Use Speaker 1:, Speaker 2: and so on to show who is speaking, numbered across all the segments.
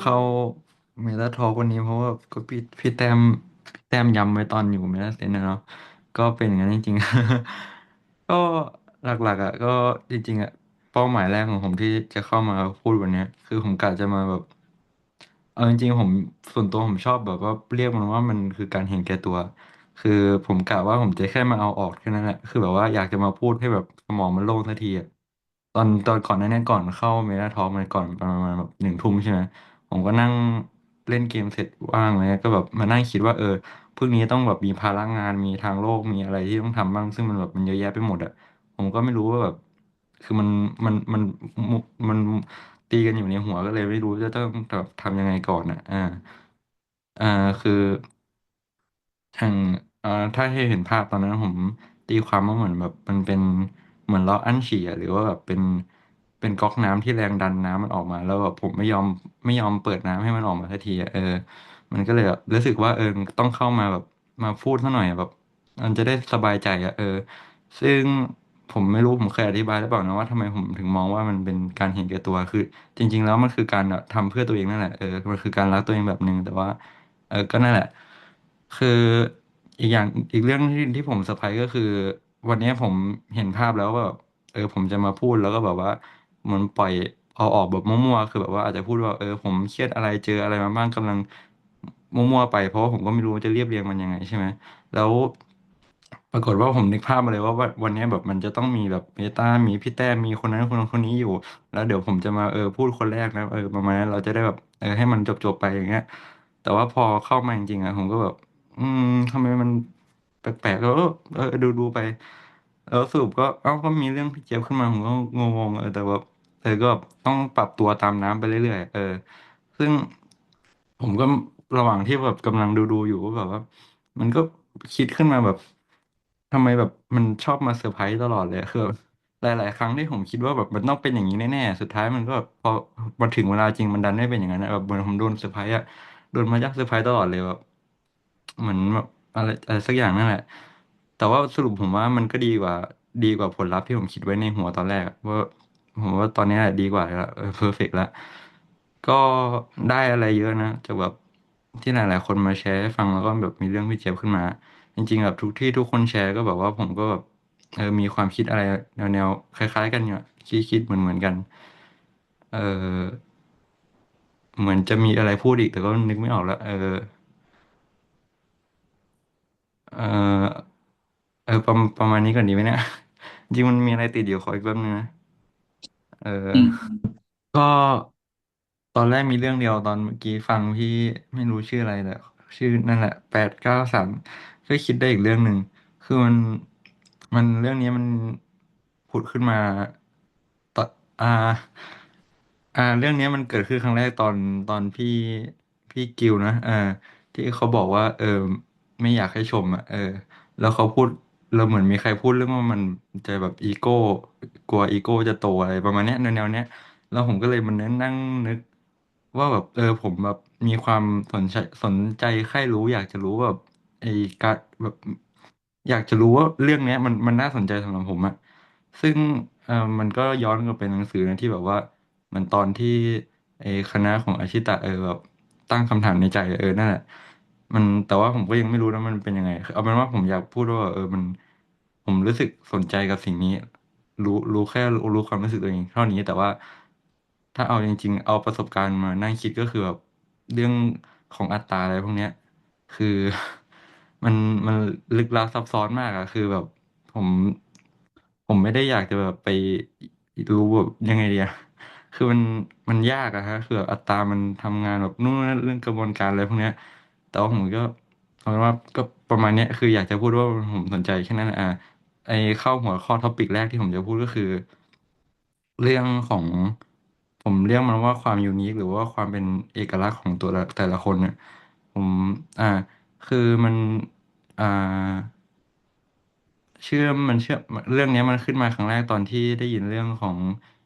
Speaker 1: เข้าเมตาทอล์กวันนี้เพราะว่าก็พี่พี่แต้มพี่แต้มย้ำไว้ตอนอยู่เมตาเซนนะเนาะก็เป็นอย่างนั้นจริงๆ ก็หลักๆอะก็จริงๆอะเป้าหมายแรกของผมที่จะเข้ามาพูดวันเนี้ย คือผมกะจะมาแบบ เอาจริงๆผมส่วนตัวผมชอบแบบว่าเรียกมันว่ามันคือการเห็นแก่ตัว คือผมกะว่าผมจะแค่มาเอาออกแค่นั้นแหละคือแบบว่าอยากจะมาพูดให้แบบสมองมันโล่งสักทีอะตอนตอนก่อนหน้นี้ก่อนเข้าเมตาทอลมันก่อนประมาณแบบหนึ่งทุ่มใช่ไหม ผมก็นั่งเล่นเกมเสร็จว่างเลยก็แบบมานั่งคิดว่า เออพรุ่งนี้ต้องแบบมีภาระงานมีทางโลกมีอะไรที่ต้องทำบ้าง ซึ่งมันแบบมันเยอะแยะไปหมดอะผมก็ไม่รู้ว่าแบบ คือมันมันมันมันมันตีกันอยู่ในหัวก็เลยไม่รู้จะต้องแบบทำยังไงก่อนอะ อ่าอ่าคือทางอ่อถ้าให้เห็นภาพตอนนั้นผมตีความว่าเหมือนแบบ มันเป็นเหมือนล้ออั้นฉี่อะหรือว่าแบบเป็น เป็นก๊อกน้ำที่แรงดันน้ำมันออกมา แล้วแบบผมไม่ยอมไม่ยอมเปิดน้ำให้มันออกมาสักทีอะเออ มันก็เลยแบบรู้สึกว่าเออต้องเข้ามาแบบมาพูดสักหน่อยอะแบบ มันจะได้สบายใจอะเออ ซึ่งผมไม่รู้ผมเคยอธิบายหรือเปล่านะว่าทำไมผมถึงมองว่ามันเป็นการเห็นแก่ตัวคือ จริง ๆ แล้วมันคือการทำเพื่อตัวเองนั่นแหละเออมันคือการรักตัวเองแบบหนึ่งแต่ว่า เออก็นั่นแหละ คืออีกอย่างอีกเรื่องที่ที่ผมเซอร์ไพรส์ก็คือ วันนี้ผมเห็นภาพแล้วว่าแบบเออผมจะมาพูดแล้วก็แบบว่า เหมันปล่อยเอาออกแบบมั่วๆ คือแบบว่าอาจจะพูดว่าเออผมเครียดอะไรเจออะไรมาบ้างกำลังมั่วๆไป เพราะว่าผมก็ไม่รู้ว่าจะเรียบเรียงมันยังไงใช่ไหมแล้วปรากฏว่าผมนึกภาพมาเลยว่าวันนี้แบบมันจะต้องมีแบบเมตามีพี่แต้มมีคนนั้นคนนั้นคนนี้อยู่ แล้วเดี๋ยวผมจะมาเออพูดคนแรกนะเออประมาณนั้นเราจะได้แบบเออให้มันจบๆไปอย่างเงี้ย แต่ว่าพอเข้ามาจริงๆอะผมก็แบบ อืมทำไมมันแปลกๆแล้วเออดูดูไปแล้วสรุปก็เอ้าก็มีเรื่องพี่เจี๊ยบขึ้นมาผมก็งงๆเออแต่ว่า ออก็ต้องปรับตัวตามน้ำไปเรื่อยๆเออ ซึ่งผมก็ระหว่างที่แบบกำลังดูดูอยู่ก็แบบว่า มันก็คิดขึ้นมาแบบทำไมแบบมันชอบมาเซอร์ไพรส์ตลอดเลยคือแบบหลาย ๆ ครั้งที่ผมคิดว่าแบบมันต้องเป็นอย่างนี้แน่ๆสุดท้ายมันก็แบบพอมาถึงเวลาจริงมันดันไม่เป็นอย่างนั้นนะแบบเหมือนผมโดนเซอร์ไพรส์อะโดนมายักเซอร์ไพรส์ตลอดเลยแบบเหมือนแบบอะไรอะไรสักอย่างนั่นแหละ แต่ว่าสรุปผมว่ามันก็ดีกว่า ดีกว่าผลลัพธ์ที่ผมคิดไว้ในหัวตอนแรกอะว่า ผมว่าตอนนี้ดีกว่าแล้วเออเพอร์เฟกต์แล้ว ก็ได้อะไรเยอะนะจากแบบที่หลาย ๆ คนมาแชร์ให้ฟังแล้วก็แบบมีเรื่องพี่เจี๊ยบขึ้นมา จริง ๆ แบบทุกที่ทุกคนแชร์ก็แบบว่าผมก็แบบเออมีความคิดอะไรแนวๆคล้าย ๆ กันอยู่อะคิดคิดเหมือนเหมือนกัน เออเหมือนจะมีอะไรพูดอีกแต่ก็นึกไม่ออกแล้วเออ เออเออประประมาณนี้ก่อนดีไหมเนี่ยจริงมันมีอะไรติดอยู่ขออีกแป๊บนึงนะ เอ
Speaker 2: อื
Speaker 1: อ
Speaker 2: ม
Speaker 1: ก็ตอนแรกมีเรื่องเดียวตอนเมื่อกี้ฟังพี่ไม่รู้ชื่ออะไรแต่ชื่อนั่นแหละแปดเก้าสามก็คิดได้อีกเรื่องหนึ่งคือมันมันเรื่องนี้มันผุดขึ้นมาตอนอ่า อ่า เรื่องนี้มันเกิดขึ้นครั้งแรกตอนตอนพี่พี่กิวนะอ่าที่เขาบอกว่า เออไม่อยากให้ชมอะเออ แล้วเขาพูด เราเหมือนมีใครพูดเรื่องว่ามันจะแบบอีโก้ กลัวอีโก้จะโตอะไรประมาณเนี้ยแนวๆเนี้ยแล้วผมก็เลยมันนั่งนึก ว่าแบบเออผมแบบมีความสนใจสนใจใคร่รู้ อยากจะรู้ว่าแบบไอ้การแบบ อยากจะรู้ว่าเรื่องเนี้ย มันมันน่าสนใจสำหรับผมอะซึ่งเออมันก็ย้อนกลับไปหนังสือนะที่แบบว่ามันตอนที่ไอ้คณะของอาชิตะเออแบบตั้งคำถามในใจเออนั่นแหละ มัน แต่ว่าผมก็ยังไม่รู้นะมันเป็นยังไง เอาเป็นว่าผมอยากพูดว่า เออมัน ผมรู้สึกสนใจกับสิ่งนี้ รู้รู้แค่รู้รู้ความรู้สึกตัวเองเท่านี้ แต่ว่าถ้าเอาจริง ๆ เอาประสบการณ์มานั่งคิดก็คือแบบเรื่องของอัตราอะไรพวกเนี้ย คือ มันมันลึกลับซับซ้อนมากอะคือแบบ ผม ผมไม่ได้อยากจะแบบไปรู้แบบยังไงเดียคือมันมันยากอะฮะคือแบบอัตรามันทำงานแบบนู่นนั่นเรื่องกระบวนการอะไรพวกเนี้ย แต่ว่าผมก็เอาเป็นว่าก็ประมาณเนี้ย คืออยากจะพูดว่าผมสนใจแค่นั้นอะอะไอเข้าหัวข้อท็อปิกแรกที่ผมจะพูดก็คือ เรื่องของ ผมเรียกมันว่าความยูนิคหรือว่าความเป็นเอกลักษณ์ของตัวละแต่ละคนเนี่ยผมอ่า คือมันอ่า เชื่อมมันเชื่อมเรื่องเนี้ยมันขึ้นมาครั้งแรกตอนที่ได้ยินเรื่องของ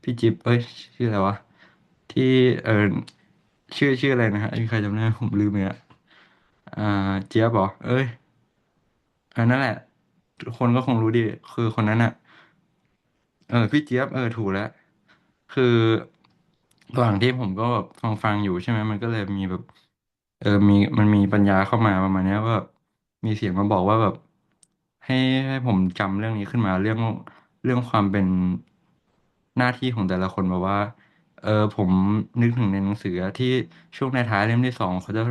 Speaker 1: พี่จิ๊บเอ้ย ชื่ออะไรวะที่เออชื่อชื่ออะไรนะฮะมีใครจำได้ผมลืมเละ อ่าเจี๊ยบเหรอเอ้ยเออนั่นแหละ คนก็คงรู้ดี คือคนนั้นอะเออ พี่เจี๊ยบเออถูกแล้ว คือระหว่างที่ผมก็แบบฟังฟังอยู่ใช่ไหมมันก็เลยมีแบบ เออมีมันมีปัญญาเข้ามาประมาณเนี้ยว่าแบบมีเสียงมาบอกว่าแบบ ให้ให้ผมจำเรื่องนี้ขึ้นมาเรื่องเรื่องความเป็นหน้าที่ของแต่ละคนแบบว่า เออผมนึกถึงในหนังสือที่ช่วงในท้ายเล่มที่สองเขาจะ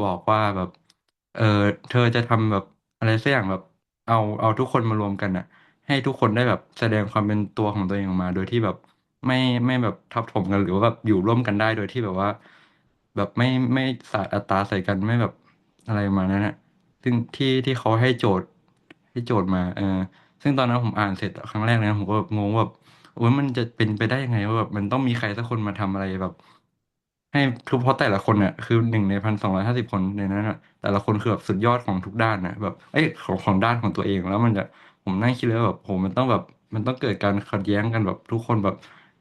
Speaker 1: บอกว่าแบบ เออเธอจะทำแบบอะไรสักอย่างแบบเอาเอาทุกคนมารวมกันอะให้ทุกคนได้แบบแสดงความเป็นตัวของตัวเองออกมา โดยที่แบบไม่ไม่แบบทับถมกันหรือว่าแบบอยู่ร่วมกันได้โดยที่แบบว่า แบบไม่ไม่สาดอัตราใส่กันไม่แบบอะไรประมาณนั้นนะซึ่งที่ที่เขาให้โจทย์ให้โจทย์มา เออ ซึ่งตอนนั้นผมอ่านเสร็จครั้งแรกเลยนะผมก็แบบงงว่าแบบโอ้ยมันจะเป็นไปได้ยังไงว่าแบบมันต้องมีใครสักคนมาทำอะไรแบบ ให้ทุกเพราะแต่ละคนเนี่ยคือหนึ่งในพันสองร้อยห้าสิบคนในนั้นอะแต่ละคนคือแบบสุดยอดของทุกด้านนะแบบเอ้ยของของด้านของตัวเองแล้วมันจะผมนั่งคิดเลยว่าแบบโหมันต้องแบบมันต้องเกิดการขัดแย้งกันแบบทุกคนแบบ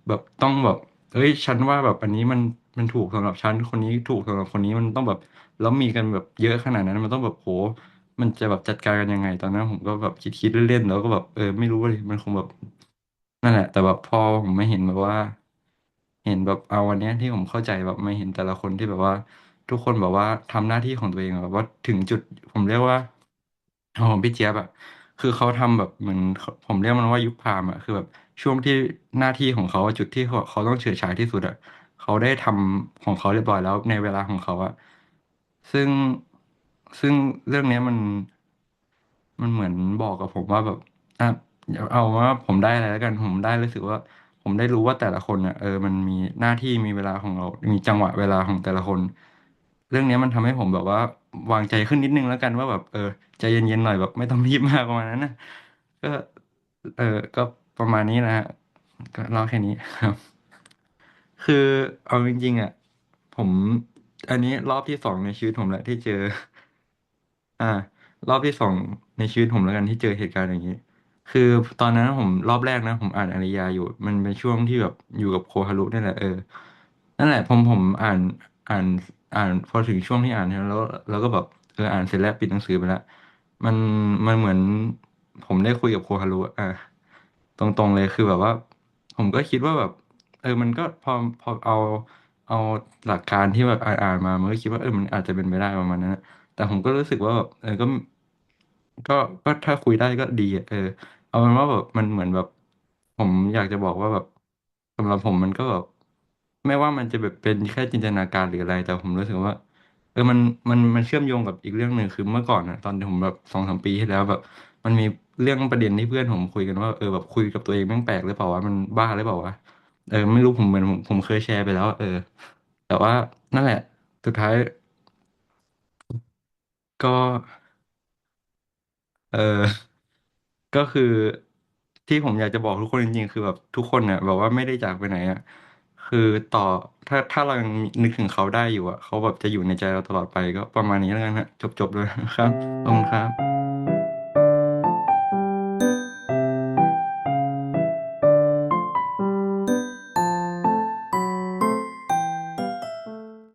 Speaker 1: แบบต้องแบบเอ้ยฉันว่าแบบอันนี้มันมันถูกสำหรับฉันคนนี้ถูกสำหรับคนนี้มันต้องแบบแล้วมีกันแบบเยอะขนาดนั้น มันต้องแบบโหมันจะแบบจัดการกันยังไง ตอนนั้นผมก็แบบคิดคิดเล่นๆแล้วก็แบบเออไม่รู้เลยมันคงแบบนั่นแหละ แต่แบบพอผมไม่เห็นแบบว่า เห็นแบบเอาวันเนี้ยที่ผมเข้าใจแบบไม่เห็นแต่ละคนที่แบบว่า ทุกคนแบบว่าทำหน้าที่ของตัวเองแบบว่าถึงจุดผมเรียกว่าของพี่เจี๊ยบอะคือเขาทำแบบเหมือนผมเรียกมันว่ายุคพรามอะคือแบบช่วงที่หน้าที่ของเขาอะจุดที่เขาเขาต้องเฉิดฉายที่สุดอะเขาได้ทำของเขาเรียบร้อยแล้วในเวลาของเขาอะซึ่งซึ่งเรื่องเนี้ยมัน มันเหมือนบอกกับผมว่าแบบอะเอาว่าผมได้อะไรแล้วกันผมได้รู้สึกว่า ผมได้รู้ว่าแต่ละคนอะเออมันมีหน้าที่มีเวลาของเรา มีจังหวะเวลาของแต่ละคน เรื่องเนี้ยมันทำให้ผมแบบว่า วางใจขึ้นนิดนึงแล้วกันว่าแบบเออใจเย็นๆหน่อยแบบไม่ต้องรีบมากประมาณนั้นนะก็ เออก็ประมาณนี้นะฮะก็เล่าแค่นี้ครับ คือเอาจริงๆอะผม อันนี้รอบที่สองในชีวิตผมแหละที่เจอ อ่า รอบที่สองในชีวิตผมแล้วกันที่เจอเหตุการณ์อย่างนี้ คือตอนนั้นผมรอบแรกนะ ผมอ่านอารยาอยู่ มันเป็นช่วงที่แบบอยู่กับโคฮารุนี่แหละเออนั่นแหละผมผมอ่านอ่านอ่านพอถึงช่วงที่อ่านแล้ว แล้วก็แบบเอออ่านเสร็จแล้วปิดหนังสือไปแล้วมันมันเหมือน ผมได้คุยกับโคฮารุอะตรงๆเลยคือแบบว่า ผมก็คิดว่าแบบ เออ มันก็พอพอเอาเอาหลักการที่แบบอ่านอ่านมามันก็คิดว่าเออมันอาจจะเป็นไปได้ประมาณนั้นแต่ผมก็รู้สึกว่าแบบเออก็ ก็ ก็ถ้าคุยได้ก็ดีอะ เออ เอาเป็นว่าแบบมันเหมือนแบบ ผมอยากจะบอกว่าแบบสำหรับผมมันก็แบบ ไม่ว่ามันจะแบบเป็นแค่จินตนาการหรืออะไร แต่ผมรู้สึกว่า เออ มัน มัน มันเชื่อมโยงกับอีกเรื่องหนึ่ง คือเมื่อก่อนอะตอนที่ผมแบบสองสามปีที่แล้วแบบ มันมีเรื่องประเด็นที่เพื่อนผมคุยกันว่า เออ แบบคุยกับตัวเองแม่งแปลกหรือเปล่าวะ มันบ้าหรือเปล่าวะ เออ ไม่รู้ผมเหมือนผม ผมเคยแชร์ไปแล้วเออ แต่ว่านั่นแหละ สุดท้าย ก็ เออ ก็คือที่ผมอยากจะบอกทุกคนจริงๆ คือแบบทุกคนเนี่ยแบบว่าไม่ได้จากไปไหนอะคือต่อถ้าถ้าเรายังนึกถึงเขาได้อยู่อะเขาแบบจะอยู่ในใจเราตลอดไปก็ประมาณนี้แล้วกันฮะจบๆเลยครับขอบคุณครับ